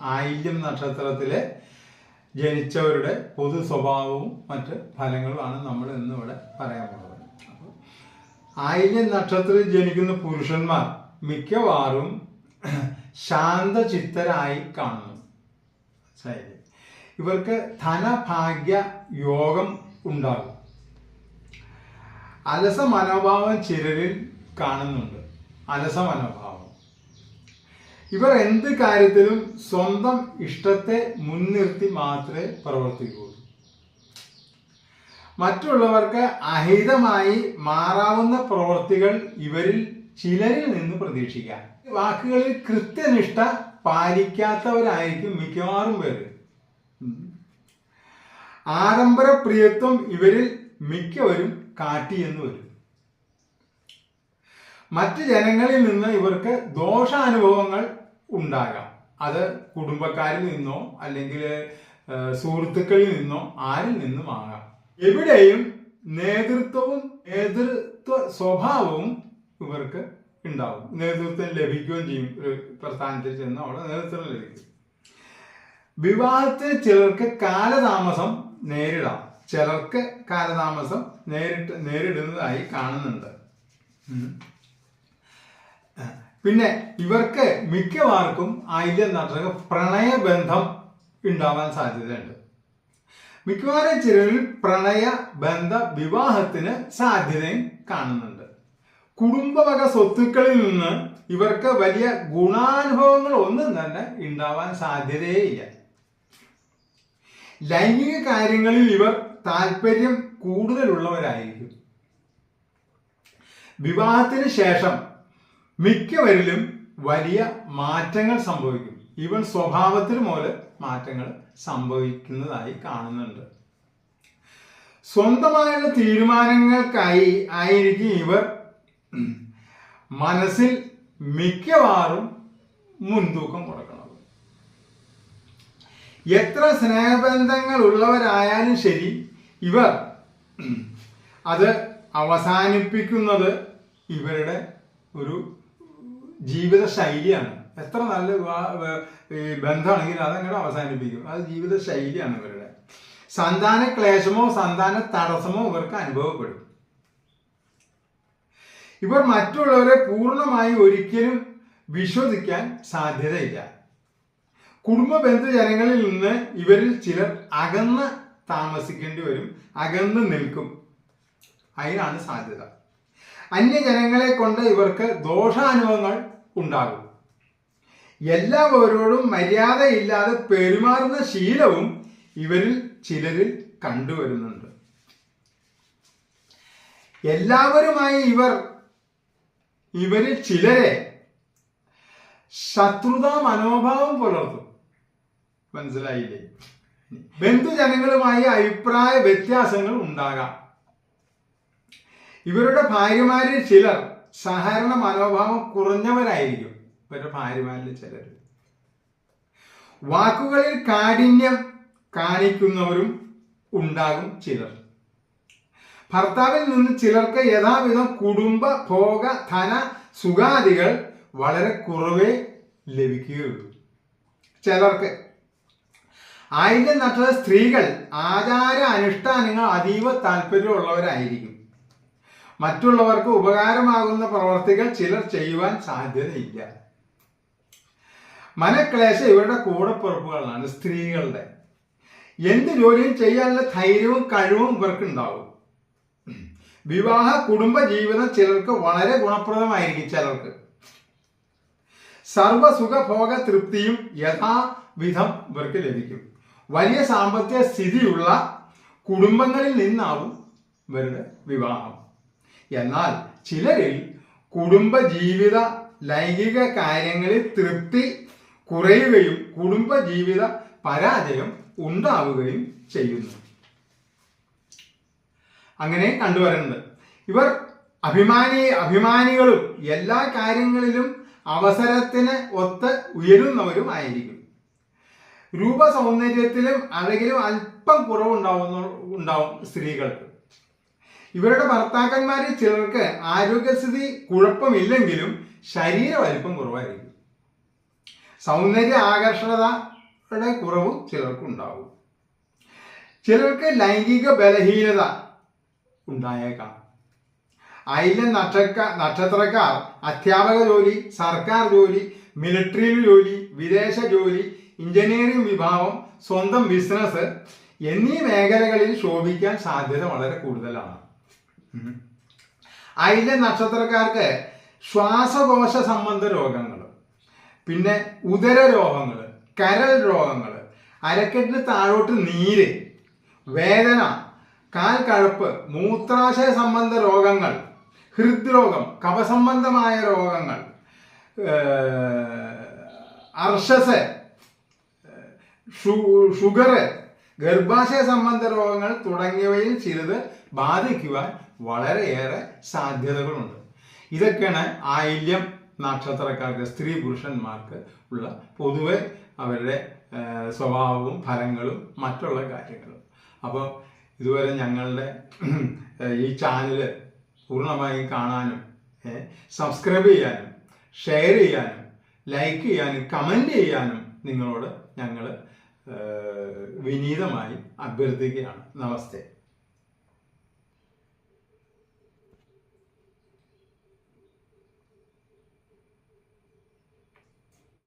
ആയില്യം നക്ഷത്രത്തിൽ ജനിച്ചവരുടെ പൊതു സ്വഭാവവും മറ്റ് ഫലങ്ങളുമാണ് നമ്മൾ ഇന്നിവിടെ പറയാൻ പോകുന്നത്. അപ്പോൾ ആയില്യം നക്ഷത്രത്തിൽ ജനിക്കുന്ന പുരുഷന്മാർ മിക്കവാറും ശാന്തചിത്തരായി കാണുന്നു. ശരി ഇവർക്ക് ധനഭാഗ്യ യോഗം ഉണ്ടാകും. അലസ മനോഭാവം ചിലരിൽ കാണുന്നുണ്ട്. അലസ മനോഭാവം. ഇവർ എന്ത് കാര്യത്തിലും സ്വന്തം ഇഷ്ടത്തെ മുൻനിർത്തി മാത്രമേ പ്രവർത്തിക്കൂ മറ്റുള്ളവർക്ക് അഹിതമായി മാറാവുന്ന പ്രവൃത്തികൾ ഇവരിൽ ചിലരിൽ നിന്ന് പ്രതീക്ഷിക്കാം. വാക്കുകളിൽ കൃത്യനിഷ്ഠ പാലിക്കാത്തവരായിരിക്കും മിക്കവാറും പേര്. ആഡംബര പ്രിയത്വം ഇവരിൽ മിക്കവരും കാട്ടിയെന്ന് വരും. മറ്റ് ജനങ്ങളിൽ നിന്ന് ഇവർക്ക് ദോഷാനുഭവങ്ങൾ ഉണ്ടാകാം. അത് കുടുംബക്കാരിൽ നിന്നോ അല്ലെങ്കിൽ സുഹൃത്തുക്കളിൽ നിന്നോ ആരിൽ നിന്നും ആകാം. എവിടെയും നേതൃത്വവും നേതൃത്വ സ്വഭാവവും ഇവർക്ക് ഉണ്ടാവും നേതൃത്വം ലഭിക്കുകയും ചെയ്യും. ഒരു പ്രസ്ഥാനത്തിൽ ചെന്ന് അവിടെ നേതൃത്വം ലഭിക്കും. വിവാഹത്തിൽ ചിലർക്ക് കാലതാമസം നേരിടാം. ചിലർക്ക് കാലതാമസം നേരിട്ട് നേരിടുന്നതായി കാണുന്നുണ്ട്. പിന്നെ ഇവർക്ക് മിക്കവാർക്കും ആയില്യ നക്ഷത്ര പ്രണയബന്ധം ഉണ്ടാവാൻ സാധ്യതയുണ്ട്. മിക്കവാറും ചിലരിൽ പ്രണയ ബന്ധ വിവാഹത്തിന് സാധ്യതയും കാണുന്നുണ്ട്. കുടുംബവക സ്വത്തുക്കളിൽ നിന്ന് ഇവർക്ക് വലിയ ഗുണാനുഭവങ്ങൾ ഒന്നും തന്നെ ഉണ്ടാവാൻ സാധ്യതയേയില്ല. ലൈംഗിക കാര്യങ്ങളിൽ ഇവർ താല്പര്യം കൂടുതലുള്ളവരായിരിക്കും. വിവാഹത്തിന് ശേഷം മിക്കവരിലും വലിയ മാറ്റങ്ങൾ സംഭവിക്കും. ഇവൻ സ്വഭാവത്തിൽ മൂലം മാറ്റങ്ങൾ സംഭവിക്കുന്നതായി കാണുന്നുണ്ട്. സ്വന്തമായുള്ള തീരുമാനങ്ങൾക്കായി ആയിരിക്കും ഇവർ മനസ്സിൽ മിക്കവാറും മുൻതൂക്കം കൊടുക്കുന്നത്. എത്ര സ്നേഹബന്ധങ്ങൾ ഉള്ളവരായാലും ശരി ഇവർ അത് അവസാനിപ്പിക്കുന്നത് ഇവരുടെ ഒരു ജീവിത ശൈലിയാണ് എത്ര നല്ല ബന്ധമാണെങ്കിലും അതങ്ങനെ അവസാനിപ്പിക്കും. അത് ജീവിത ശൈലിയാണ് ഇവരുടെ. സന്താന ക്ലേശമോ സന്താന തടസ്സമോ ഇവർക്ക് അനുഭവപ്പെടും. ഇവർ മറ്റുള്ളവരെ പൂർണമായി ഒരിക്കലും വിശ്വസിക്കാൻ സാധ്യതയില്ല. കുടുംബ ബന്ധുജനങ്ങളിൽ നിന്ന് ഇവരിൽ ചിലർ അകന്ന് താമസിക്കേണ്ടി വരും അകന്ന് നിൽക്കും. അതിനാണ് സാധ്യത. അന്യജനങ്ങളെ കൊണ്ട് ഇവർക്ക് ദോഷാനുഭവങ്ങൾ ഉണ്ടാകും. എല്ലാവരോടും മര്യാദയില്ലാതെ പെരുമാറുന്ന ശീലവും ഇവരിൽ ചിലരിൽ കണ്ടുവരുന്നുണ്ട്. എല്ലാവരുമായി ഇവർ ഇവരിൽ ചിലരെ ശത്രുതാ മനോഭാവം പുലർത്തും. മനസ്സിലായില്ലേ? ബന്ധുജനങ്ങളുമായി അഭിപ്രായ വ്യത്യാസങ്ങൾ ഉണ്ടാകാം. ഇവരുടെ ഭാര്യമാരിൽ ചിലർ സഹകരണ മനോഭാവം കുറഞ്ഞവരായിരിക്കും. ഇവരുടെ ഭാര്യമാരിൽ ചിലർ. വാക്കുകളിൽ കാഠിന്യം കാണിക്കുന്നവരും ഉണ്ടാകും ചിലർ. ഭർത്താവിൽ നിന്ന് ചിലർക്ക് യഥാവിധം കുടുംബ ഭോഗ ധന സുഖാദികൾ വളരെ കുറവേ ലഭിക്കുകയുള്ളൂ. ചിലർക്ക് ആയിരം നക്ഷത്ര സ്ത്രീകൾ ആചാര അനുഷ്ഠാനങ്ങൾ അതീവ താല്പര്യമുള്ളവരായിരിക്കും. മറ്റുള്ളവർക്ക് ഉപകാരമാകുന്ന പ്രവർത്തികൾ ചിലർ ചെയ്യുവാൻ സാധ്യതയില്ല. മനക്ലേശ ഇവരുടെ കൂടപ്പുറപ്പുകളാണ് സ്ത്രീകളുടെ. എന്ത് ജോലിയും ചെയ്യാനുള്ള ധൈര്യവും കഴിവും ഇവർക്ക് ഉണ്ടാവും വിവാഹ കുടുംബ ജീവിതം ചിലർക്ക് വളരെ ഗുണപ്രദമായിരിക്കും ചിലർക്ക്. സർവസുഖഭോഗ തൃപ്തിയും യഥാവിധം ഇവർക്ക് ലഭിക്കും. വലിയ സാമ്പത്തിക സ്ഥിതിയുള്ള കുടുംബങ്ങളിൽ നിന്നാവും ഇവരുടെ വിവാഹം. എന്നാൽ ചിലരിൽ കുടുംബ ജീവിത ലൈംഗിക കാര്യങ്ങളിൽ തൃപ്തി കുറയുകയും കുടുംബ ജീവിത പരാജയം ഉണ്ടാവുകയും ചെയ്യുന്നു. അങ്ങനെ കണ്ടുവരുന്നത് ഇവർ അഭിമാനി അഭിമാനികളും എല്ലാ കാര്യങ്ങളിലും അവസരത്തിന് ഒത്ത് ഉയരുന്നവരുമായിരിക്കും രൂപ സൗന്ദര്യത്തിലും അഴകിലും അല്പം കുറവുണ്ടാവുന്ന ഉണ്ടാവും സ്ത്രീകൾക്ക്. ഇവരുടെ ഭർത്താക്കന്മാരിൽ ചിലർക്ക് ആരോഗ്യസ്ഥിതി കുഴപ്പമില്ലെങ്കിലും ശരീര വലിപ്പം കുറവായിരിക്കും. സൗന്ദര്യ ആകർഷണതയുടെ കുറവും ചിലർക്കുണ്ടാവും. ചിലർക്ക് ലൈംഗിക ബലഹീനത ഉണ്ടായേക്കാം. അയില നക്ഷക്ക നക്ഷത്രക്കാർ അധ്യാപക ജോലി സർക്കാർ ജോലി മിലിറ്ററി ജോലി വിദേശ ജോലി എഞ്ചിനീയറിംഗ് വിഭാഗം സ്വന്തം ബിസിനസ് എന്നീ മേഖലകളിൽ ശോഭിക്കാൻ സാധ്യത വളരെ കൂടുതലാണ്. അതിലെ നക്ഷത്രക്കാർക്ക് ശ്വാസകോശ സംബന്ധ രോഗങ്ങൾ പിന്നെ ഉദര രോഗങ്ങൾ കരൾ രോഗങ്ങൾ അരക്കെട്ടിന് താഴോട്ട് നീര് വേദന കാൽ കഴുപ്പ് മൂത്രാശയ സംബന്ധ രോഗങ്ങൾ ഹൃദ്രോഗം കഫസംബന്ധമായ രോഗങ്ങൾ അർഷസ് ഷുഗർ ഗർഭാശയ സംബന്ധ രോഗങ്ങൾ തുടങ്ങിയവയിൽ ചിലത് ബാധിക്കുവാൻ വളരെയേറെ സാധ്യതകളുണ്ട്. ഇതൊക്കെയാണ് ആയില്യം നക്ഷത്രക്കാർക്ക് സ്ത്രീ പുരുഷന്മാർക്ക് ഉള്ള പൊതുവെ അവരുടെ സ്വഭാവവും ഫലങ്ങളും മറ്റുള്ള കാര്യങ്ങളും അപ്പോൾ ഇതുവരെ ഞങ്ങളുടെ ഈ ചാനൽ പൂർണമായും കാണാനും സബ്സ്ക്രൈബ് ചെയ്യാനും ഷെയർ ചെയ്യാനും ലൈക്ക് ചെയ്യാനും കമന്റ് ചെയ്യാനും നിങ്ങളോട് ഞങ്ങൾ വിനീതമായി അഭ്യർത്ഥിക്കുകയാണ്. നമസ്തേ.